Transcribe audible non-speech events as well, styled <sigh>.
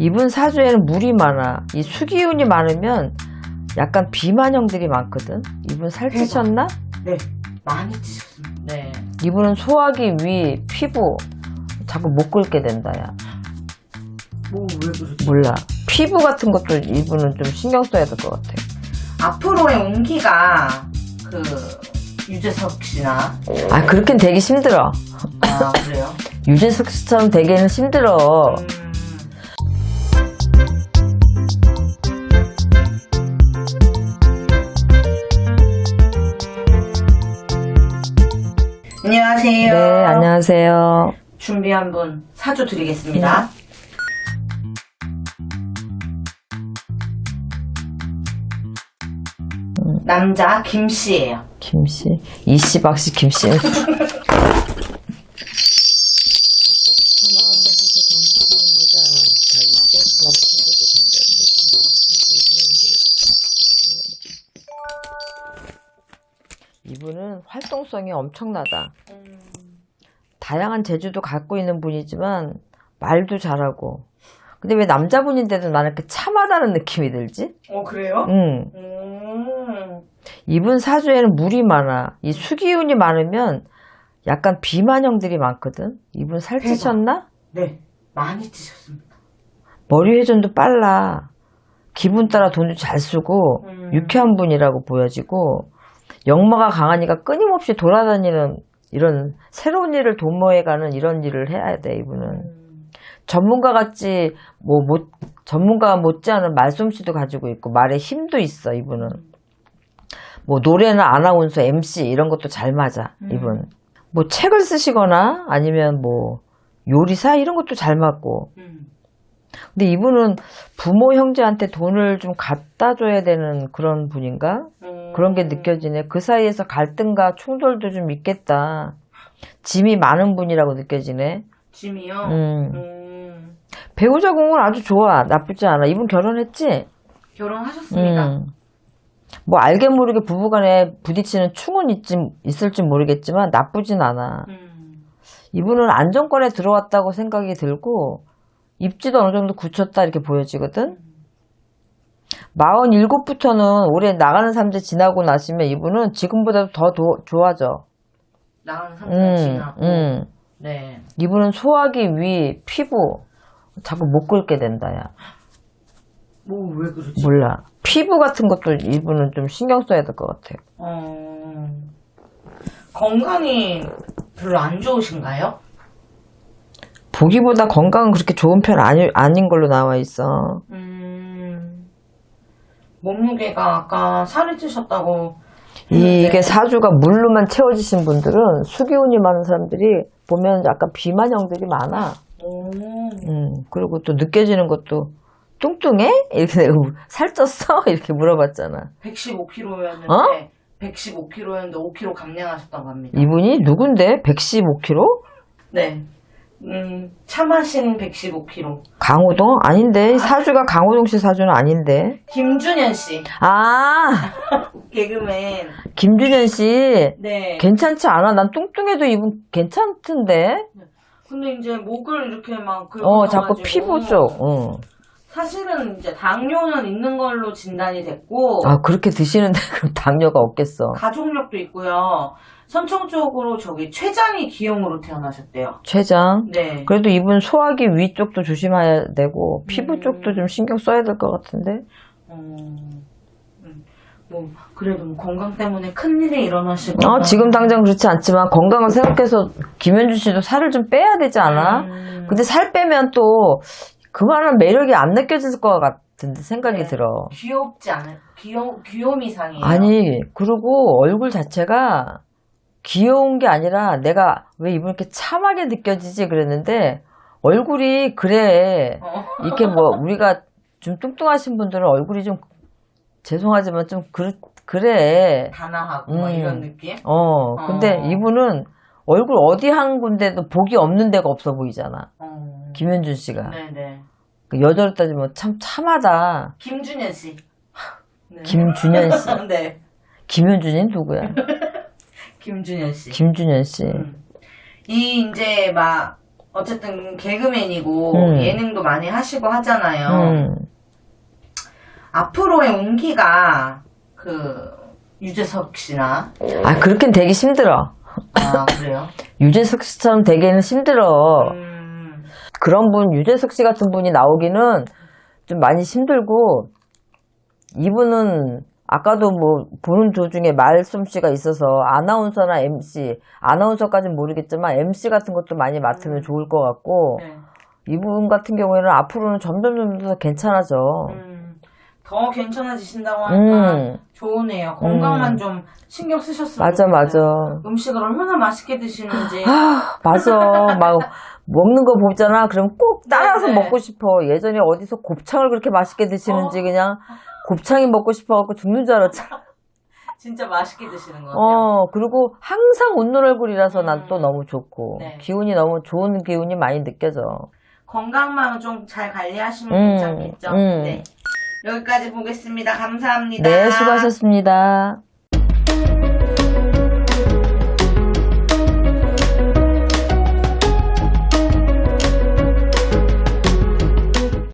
이분 사주에는 물이 많아. 이 수기운이 많으면 약간 비만형들이 많거든. 이분 살찌셨나? 네, 많이 찌셨습니다. 네. 이분은 소화기, 위, 피부 자꾸 못 긁게 된다, 야. 뭐, 왜 그러지? 몰라. 피부 같은 것도 이분은 좀 신경 써야 될 것 같아. 앞으로의 운기가, 그, 유재석 씨나. 아, 그렇게는 되기 힘들어. 아, 그래요? <laughs> 유재석 씨처럼 되기는 힘들어. 음. 안녕하세요. 네, 안녕하세요. 준비한 분 사주 드리겠습니다. 남자 김씨예요. 김씨. 이씨, 박씨, 김씨. <laughs> 이분은 활동성이 엄청나다. 다양한 재주도 갖고 있는 분이지만 말도 잘하고. 근데 왜 남자분인데도 나는 이렇게 참하다는 느낌이 들지? 어 그래요? 응. 음. 이분 사주에는 물이 많아. 이 수기운이 많으면 약간 비만형들이 많거든. 이분 살찌셨나? 네, 많이 찌셨습니다. 머리 회전도 빨라. 기분 따라 돈도 잘 쓰고 음. 유쾌한 분이라고 보여지고 역마가 강하니까 끊임없이 돌아다니는 이런 새로운 일을 도모해가는 이런 일을 해야 돼 이분은 음. 전문가 같지 뭐 못, 전문가 못지않은 말솜씨도 가지고 있고 말에 힘도 있어 이분은 뭐 노래나 아나운서 MC 이런 것도 잘 맞아 음. 이분 뭐 책을 쓰시거나 아니면 뭐 요리사 이런 것도 잘 맞고 음. 근데 이분은 부모 형제한테 돈을 좀 갖다 줘야 되는 그런 분인가 음. 그런 게 느껴지네 그 사이에서 갈등과 충돌도 좀 있겠다 짐이 많은 분이라고 느껴지네 짐이요. 음. 음. 배우 자 공은 아주 좋아 나쁘지 않아 이분 결혼했지 결혼하셨습니다. 음. 뭐 알게 모르게 부부간에 부딪히는 충은 있지, 있을지 모르겠지만 나쁘진 않아. 음. 이분은 안정권에 들어왔다고 생각이 들고 입지도 어느 정도 굳혔다 이렇게 보여지거든. 47부터는 올해 나가는 삼재 지나고 나시면 이분은 지금보다도 더 도- 좋아져. 나가는 삼 음, 지나고. 음. 네. 이분은 소화기, 위, 피부 자꾸 못 긁게 된다, 야. 뭐 왜 그러지? 몰라. 피부 같은 것도 이분은 좀 신경 써야 될 것 같아. 어. 건강이 별로 안 좋으신가요? 보기보다 건강은 그렇게 좋은 편 아니, 아닌 걸로 나와 있어. 음. 몸무게가 아까 살이 찌셨다고. 이게 사주가 물로만 채워지신 분들은 수기운이 많은 사람들이 보면 약간 비만형들이 많아. 오. 음, 그리고 또 느껴지는 것도 뚱뚱해? 이렇게 내가 물- 살쪘어? <laughs> 이렇게 물어봤잖아. 115kg였는데 어? 115kg였는데 5kg 감량하셨다고 합니다. 이분이 누군데? 115kg? 네. 음, 차 마신 115kg. 강호동? 아닌데. 사주가 강호동 씨 사주는 아닌데. 김준현 씨. 아, <laughs> 개그맨. 김준현 씨. 네. 괜찮지 않아? 난 뚱뚱해도 이분 괜찮던데? 근데 이제 목을 이렇게 막 어, 자꾸 긁어가지고 피부 쪽. 어. 사실은 이제 당뇨는 있는 걸로 진단이 됐고 아, 그렇게 드시는데 <laughs> 그럼 당뇨가 없겠어. 가족력도 있고요. 선천적으로 저기 췌장이 기형으로 태어나셨대요. 췌장. 네. 그래도 이분 소화기 위 쪽도 조심해야 되고 피부 음. 쪽도 좀 신경 써야 될 것 같은데. 음, 음, 뭐 그래도 뭐 건강 때문에 큰 일이 일어나실 거. 어, 지금 당장 그렇지 않지만 건강을 생각해서 김현주 씨도 살을 좀 빼야 되지 않아? 음, 근데 살 빼면 또 그만한 매력이 안 느껴질 것 같은데 생각이 네. 들어. 귀엽지 않아요? 귀여 귀요미상이에요. 아니 그리고 얼굴 자체가 귀여운 게 아니라 내가 왜 이분 이렇게 참하게 느껴지지 그랬는데 얼굴이 그래. 어. 이렇게 뭐 우리가 좀 뚱뚱하신 분들은 얼굴이 좀 죄송하지만 좀 그, 그래. 단아하고 막 음. 이런 느낌. 어, 근데 어. 이분은 얼굴 어디 한 군데도 복이 없는 데가 없어 보이잖아. 어. 김현준 씨가. 네네. 그 여자로 따지면 참 참하다. 김준현 씨. 네. 김준현 씨. <laughs> 네. 김현준이 누구야? <laughs> 김준현 씨. 김준현 씨. 음. 이 이제 막 어쨌든 개그맨이고 음. 예능도 많이 하시고 하잖아요. 음. 앞으로의 운기가 그 유재석 씨나 아, 그렇긴 되기 힘들어. 아 그래요? <laughs> 유재석 씨처럼 되기는 힘들어. 음, 그런 분, 유재석 씨 같은 분이 나오기는 좀 많이 힘들고, 이분은 아까도 뭐 보는 도중에 말솜씨가 있어서 아나운서나 MC, 아나운서까지는 모르겠지만 MC 같은 것도 많이 맡으면 좋을 것 같고, 네. 이분 같은 경우에는 앞으로는 점점 점점 더 괜찮아져. 음, 더 괜찮아지신다고 하니까 음, 좋으네요. 건강만 음. 좀 신경 쓰셨으면 맞아. 맞아. 음식을 얼마나 맛있게 드시는지 아, 맞아. 막 먹는 거 보잖아. 그럼 꼭 따라서 네, 네. 먹고 싶어. 예전에 어디서 곱창을 그렇게 맛있게 드시는지 어. 그냥 곱창이 먹고 싶어갖고 죽는 줄 알았잖아. <laughs> 진짜 맛있게 드시는 것 같아요. 어, 그리고 항상 웃는 얼굴이라서 난 음. 또 너무 좋고. 네. 기운이 너무 좋은 기운이 많이 느껴져. 건강만 좀 잘 관리하시면 음, 괜찮겠죠. 음. 네. 여기까지 보겠습니다. 감사합니다. 네, 수고하셨습니다.